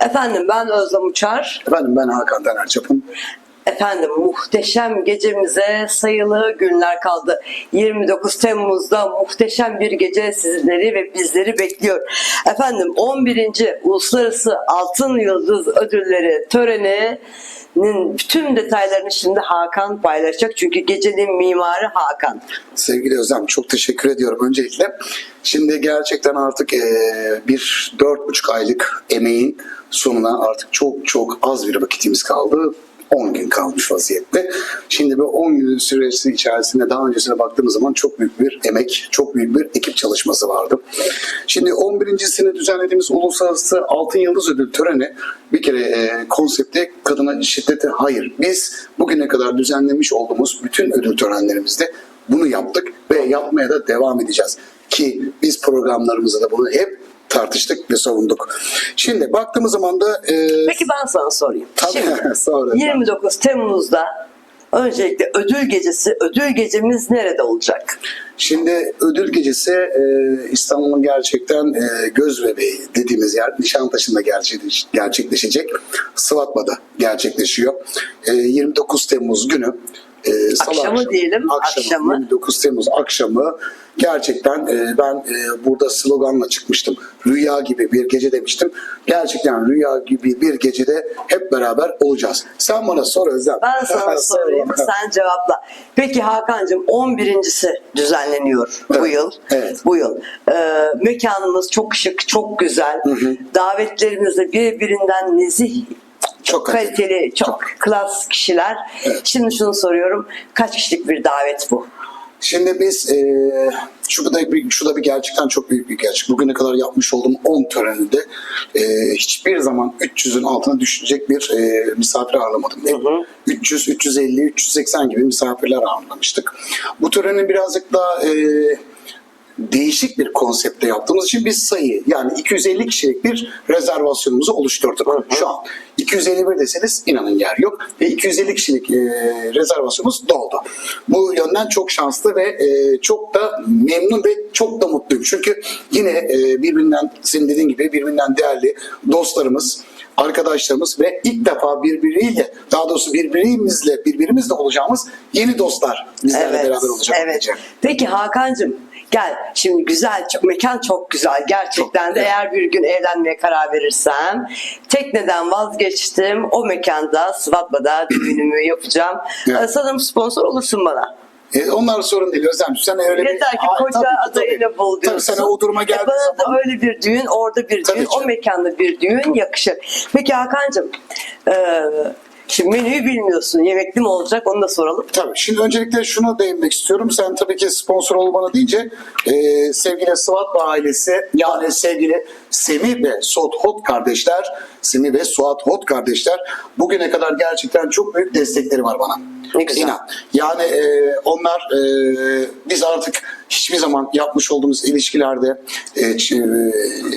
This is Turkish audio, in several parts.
Efendim ben Özlem Uçar. Efendim ben Hakan Taner Çapın. Efendim muhteşem gecemize sayılı günler kaldı. 29 Temmuz'da muhteşem bir gece sizleri ve bizleri bekliyor. Efendim 11. Uluslararası Altın Yıldız Ödülleri töreninin bütün detaylarını şimdi Hakan paylaşacak. Çünkü gecenin mimarı Hakan. Sevgili Özlem çok teşekkür ediyorum öncelikle. Şimdi gerçekten artık bir dört buçuk aylık emeğin sonuna artık çok çok az bir vakitimiz kaldı. 10 gün kalmış vaziyette. Şimdi bu 10 günün süresi içerisinde daha öncesine baktığımız zaman çok büyük bir emek, çok büyük bir ekip çalışması vardı. Şimdi 11.sini düzenlediğimiz Uluslararası Altın Yıldız Ödül töreni bir kere e, konsepte kadına şiddete hayır. Biz bugüne kadar düzenlemiş olduğumuz bütün ödül törenlerimizde bunu yaptık ve yapmaya da devam edeceğiz. Ki biz programlarımızda da bunu hep tartıştık ve savunduk. Şimdi baktığımız zaman da e, Peki ben sana sorayım. tabii Şimdi sonra 29 Temmuz'da öncelikle ödül gecesi, ödül gecemiz nerede olacak? Şimdi ödül gecesi e, İstanbul'un gerçekten e, göz bebeği dediğimiz yer Nişantaşı'nda gerçekleş- gerçekleşecek. Sıvatma'da gerçekleşiyor. E, 29 Temmuz günü e, salı Akşamı diyelim, akşamı. 29 Temmuz akşamı gerçekten e, ben e, burada sloganla çıkmıştım. Rüya gibi bir gece demiştim. Gerçekten rüya gibi bir gecede hep beraber olacağız. Sen bana sor Özlem. Ben sana Sor sorayım, sen cevapla. Peki Hakan'cığım 11.si düzenleniyor bu Evet, yıl. evet. Bu yıl. Ee, mekanımız çok şık, çok güzel. Davetlerimiz de birbirinden nezih, Çok kaliteli, çok, klas kişiler. Evet. Şimdi şunu soruyorum. Kaç kişilik bir davet bu? Şimdi biz e, şu da bir, şu da bir gerçekten çok büyük bir gerçek. Bugüne kadar yapmış olduğum 10 töreninde e, hiçbir zaman 300'ün altına düşecek bir e, misafir ağırlamadım. Hep 300, 350, 380 gibi misafirler ağırlamıştık. Bu törenin birazcık daha e, değişik bir konsepte yaptığımız için biz sayı yani 250 kişilik bir rezervasyonumuzu oluşturduk şu an. 251 deseniz inanın yer yok ve 250 kişilik e, rezervasyonumuz doldu. Bu yönden çok şanslı ve e, çok da memnun ve çok da mutluyum. Çünkü yine e, birbirinden senin dediğin gibi birbirinden değerli dostlarımız, arkadaşlarımız ve ilk defa birbiriyle daha doğrusu birbirimizle birbirimizle olacağımız yeni dostlar bizlerle beraber olacak. Evet. Peki Hakan'cığım gel şimdi güzel çok, mekan çok güzel gerçekten Çok, de evet. eğer bir gün evlenmeye karar verirsem tekneden vazgeçtim o mekanda Sıvatma'da düğünümü yapacağım. Evet. Ee, Sanırım sponsor olursun bana. E, onlar sorun değil Özlem. Sen öyle bir... Yeter ki Aa, koca tabii tabii. bul diyorsun. Tabii sana o duruma E geldiği bana zaman... da öyle bir düğün, orada bir Tabii düğün, ki. o mekanda bir düğün yakışır. Peki Hakan'cığım, e, şimdi menüyü bilmiyorsun. Yemekli mi olacak onu da soralım. Tabii. Şimdi öncelikle şuna değinmek istiyorum. Sen tabii ki sponsor ol bana deyince e, sevgili Sıvat ailesi yani sevgili Semih ve Suat Hot kardeşler Semih ve Suat Hot kardeşler bugüne kadar gerçekten çok büyük destekleri var bana. Ne güzel. İnan. Yani e, onlar e, biz artık hiçbir zaman yapmış olduğumuz ilişkilerde e, e,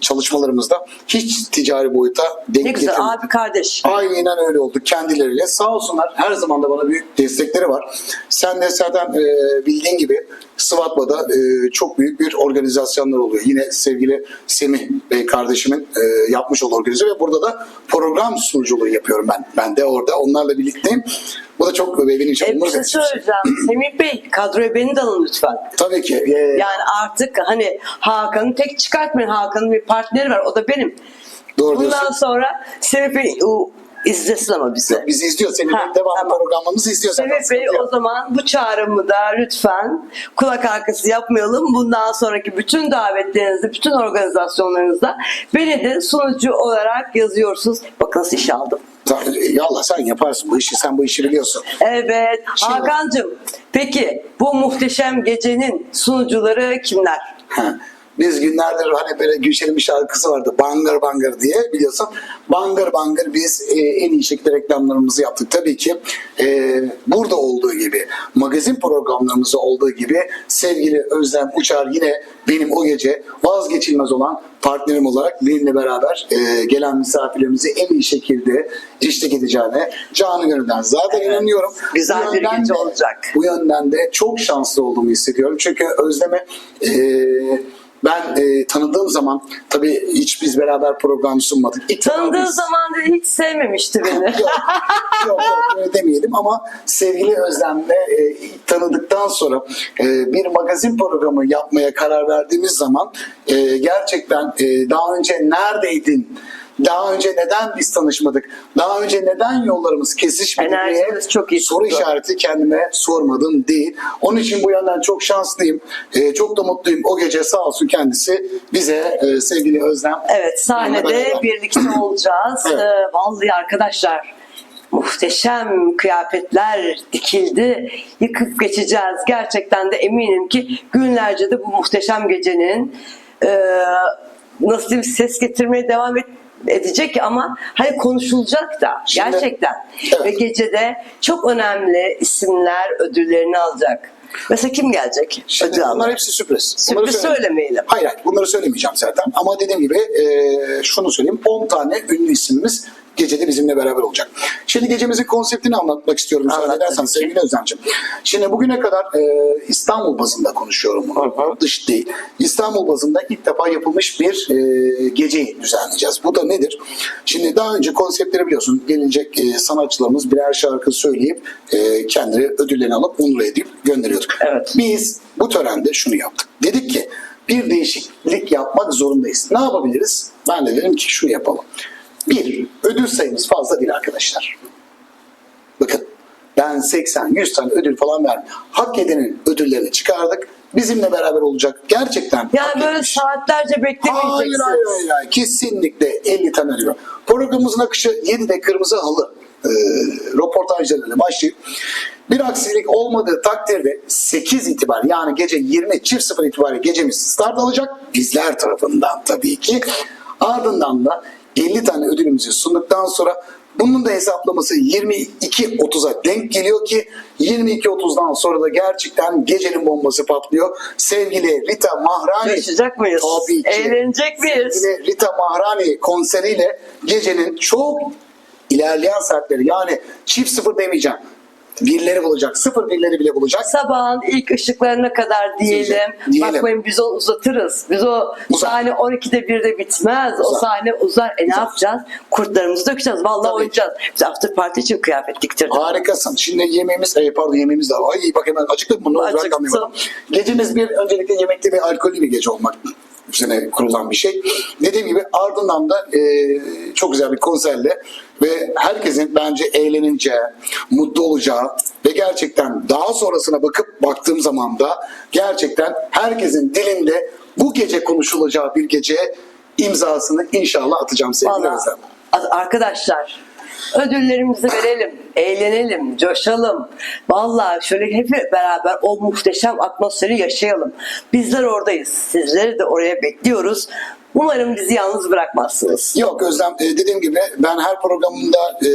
çalışmalarımızda hiç ticari boyuta denk Ne güzel getirmedik. abi kardeş. Aynen öyle oldu kendileriyle. Sağ olsunlar her zaman da bana büyük destekleri var. Sen de zaten e, bildiğin gibi Sıvatma'da e, çok büyük bir organizasyonlar oluyor. Yine sevgili Semih Bey kardeşimin e, yapmış olduğu organizasyon ve burada da program sunuculuğu yapıyorum ben. Ben de orada onlarla birlikteyim. Bu da çok benim için E, bir onur şey şey. söyleyeceğim. Semih Bey kadroya beni de alın lütfen. Tabii ki. e, Yani artık hani Hakan'ı tek çıkartmayın. Hakan'ın bir partneri var. O da benim. doğru Bundan diyorsun. sonra Semih Bey izlesin ama bizi. Bizi izliyor. Senin Ha, devam tamam. programımızı izliyor zaten. Semih Bey o zaman bu çağrımı da lütfen kulak arkası yapmayalım. Bundan sonraki bütün davetlerinizde, bütün organizasyonlarınızda beni de sunucu olarak yazıyorsunuz. Bakın nasıl iş aldım. Ta- Ya Allah sen yaparsın bu işi. Sen bu işi biliyorsun. Evet. Şimdi- Hakan'cığım peki bu muhteşem gecenin sunucuları kimler? Ha. Biz günlerdir hani böyle Gülşen'in bir şarkısı vardı. Bangır bangır diye biliyorsun. Bangır bangır biz e, en iyi şekilde reklamlarımızı yaptık. Tabii ki e, burada olduğu gibi magazin programlarımızda olduğu gibi sevgili Özlem Uçar yine benim o gece vazgeçilmez olan partnerim olarak benimle beraber e, gelen misafirlerimizi en iyi şekilde eşlik edeceğine canı gönülden zaten inanıyorum. Güzel bir gece de- olacak. Bu yönden de çok şanslı olduğumu hissediyorum. Çünkü Özlem'e e, Ben e, tanıdığım zaman tabii hiç biz beraber program sunmadık. İlk Tanıdığı biz- zaman da hiç sevmemişti beni. yok, yok, yok öyle demeyelim ama sevgili Özlem'le e, tanıdıktan sonra e, bir magazin programı yapmaya karar verdiğimiz zaman e, gerçekten e, daha önce neredeydin? Daha önce neden biz tanışmadık? Daha önce neden yollarımız kesişmedi diye Enerjiniz çok iyi soru tuttu. işareti kendime sormadım değil. Onun için bu yönden çok şanslıyım. E, çok da mutluyum. O gece sağ olsun kendisi bize e, sevgili Özlem Evet sahnede Beraber. birlikte olacağız. Evet. Ee, vallahi arkadaşlar muhteşem kıyafetler dikildi. Yıkıp geçeceğiz. Gerçekten de eminim ki günlerce de bu muhteşem gecenin e, nasıl diyeyim ses getirmeye devam et, edecek ama hani konuşulacak da Şimdi- gerçekten. Evet. Ve gecede çok önemli isimler ödüllerini alacak. Mesela kim gelecek? Şimdi Ödül bunlar hepsi sürpriz. Sürpriz söyle- söylemeyelim. Hayır hayır bunları söylemeyeceğim zaten. Ama dediğim gibi e, şunu söyleyeyim. 10 tane ünlü isimimiz gecede bizimle beraber olacak. Şimdi gecemizin konseptini anlatmak istiyorum. Müsaade edersen sevgili Özlemciğim. Şimdi bugüne kadar e, İstanbul bazında konuşuyorum bunu. Hı hı. Dış değil. İstanbul bazında ilk defa yapılmış bir e, geceyi düzenleyeceğiz. Bu da nedir? Şimdi daha önce konseptleri biliyorsun. Gelecek e, sanatçılarımız birer şarkı söyleyip e, kendileri ödüllerini alıp onur edip gönderiyorduk. Evet. Biz bu törende şunu yaptık. Dedik ki bir değişiklik yapmak zorundayız. Ne yapabiliriz? Ben de dedim ki şunu yapalım. Bir, ödül sayımız fazla değil arkadaşlar. Bakın ben 80-100 tane ödül falan verdim. Hak edenin ödüllerini çıkardık. Bizimle beraber olacak. Gerçekten Yani böyle etmiş. saatlerce beklemeyeceksiniz. hayır hayır. hayır. Kesinlikle 50 tane var. Programımızın akışı 7'de kırmızı halı e, röportajlarıyla başlayıp bir aksilik olmadığı takdirde 8 itibar yani gece 20 çift sıfır itibariyle gecemiz start alacak. Bizler tarafından tabii ki. Ardından da 50 tane ödülümüzü sunduktan sonra bunun da hesaplaması 22.30'a denk geliyor ki 22.30'dan sonra da gerçekten gecenin bombası patlıyor. Sevgili Rita Mahrani Yaşayacak mıyız? Tabii ki. Eğlenecek miyiz? Sevgili Rita Mahrani konseriyle gecenin çok ilerleyen saatleri yani çift sıfır demeyeceğim. Birleri bulacak. Sıfır birleri bile bulacak. Sabahın ilk ışıklarına kadar diyelim. Diyelim. Bakmayın biz onu uzatırız. Biz o Uzar. sahne 12'de 1'de bitmez. O Uzar. sahne uzar. E ne Uzar. yapacağız? Kurtlarımızı dökeceğiz. Vallahi Tabii. oynayacağız. Biz after party için kıyafet diktirdik. Harikasın. Şimdi yemeğimiz, e, pardon yemeğimiz de var. Ay bak hemen? Ne olacak Acıktım. Gecemiz bir öncelikle yemekli ve alkollü bir gece olmak üzerine kurulan bir şey. Dediğim gibi ardından da e, çok güzel bir konserle ve herkesin bence eğlenince, mutlu olacağı ve gerçekten daha sonrasına bakıp baktığım zaman da gerçekten herkesin dilinde bu gece konuşulacağı bir gece imzasını inşallah atacağım sevgili Özlem. arkadaşlar ödüllerimizi verelim, eğlenelim, coşalım. Vallahi şöyle hep beraber o muhteşem atmosferi yaşayalım. Bizler oradayız. Sizleri de oraya bekliyoruz. Umarım bizi yalnız bırakmazsınız. Yok Özlem e, dediğim gibi ben her programımda e,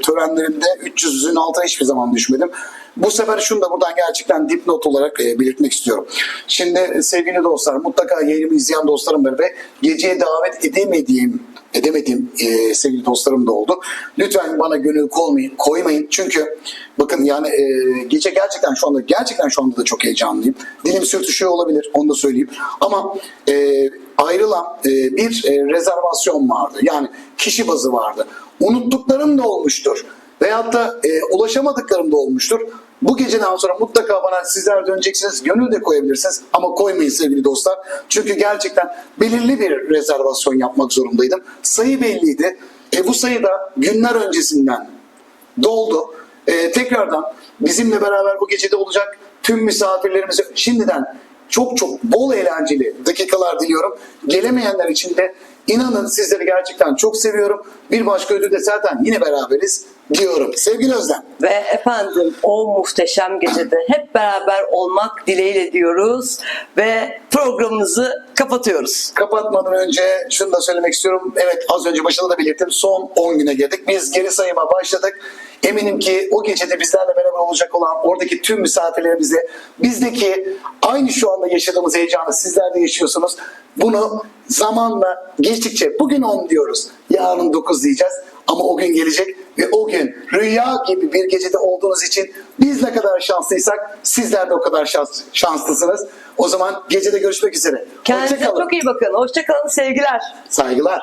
törenlerimde 300'ün altına hiçbir zaman düşmedim. Bu sefer şunu da buradan gerçekten dipnot olarak e, belirtmek istiyorum. Şimdi sevgili dostlar mutlaka yayınımı izleyen dostlarım var ve geceye davet edemediğim edemediğim e, sevgili dostlarım da oldu. Lütfen bana gönül koymayın, koymayın. Çünkü bakın yani e, gece gerçekten şu anda gerçekten şu anda da çok heyecanlıyım. Dilim sürtüşüyor olabilir onu da söyleyeyim. Ama e, ayrılan e, bir e, rezervasyon vardı. Yani kişi bazı vardı. Unuttuklarım da olmuştur. Veyahut da e, ulaşamadıklarım da olmuştur. Bu geceden sonra mutlaka bana sizler döneceksiniz. Gönül de koyabilirsiniz. Ama koymayın sevgili dostlar. Çünkü gerçekten belirli bir rezervasyon yapmak zorundaydım. Sayı belliydi. E, bu sayı da günler öncesinden doldu. Ee, tekrardan bizimle beraber bu gecede olacak tüm misafirlerimize şimdiden çok çok bol eğlenceli dakikalar diliyorum. Gelemeyenler için de inanın sizleri gerçekten çok seviyorum. Bir başka ödülde zaten yine beraberiz diyorum. Sevgili Özlem. Ve efendim o muhteşem gecede hep beraber olmak dileğiyle diyoruz ve programımızı kapatıyoruz. Kapatmadan önce şunu da söylemek istiyorum. Evet az önce başında da belirttim. Son 10 güne girdik. Biz geri sayıma başladık. Eminim ki o gecede bizlerle beraber olacak olan oradaki tüm misafirlerimize bizdeki aynı şu anda yaşadığımız heyecanı sizler de yaşıyorsunuz. Bunu zamanla geçtikçe bugün 10 diyoruz. Yarın 9 diyeceğiz. Ama o gün gelecek ve o gün rüya gibi bir gecede olduğunuz için biz ne kadar şanslıysak sizler de o kadar şans, şanslısınız. O zaman gecede görüşmek üzere. Kendinize Hoşçakalın. çok iyi bakın. Hoşçakalın sevgiler. Saygılar.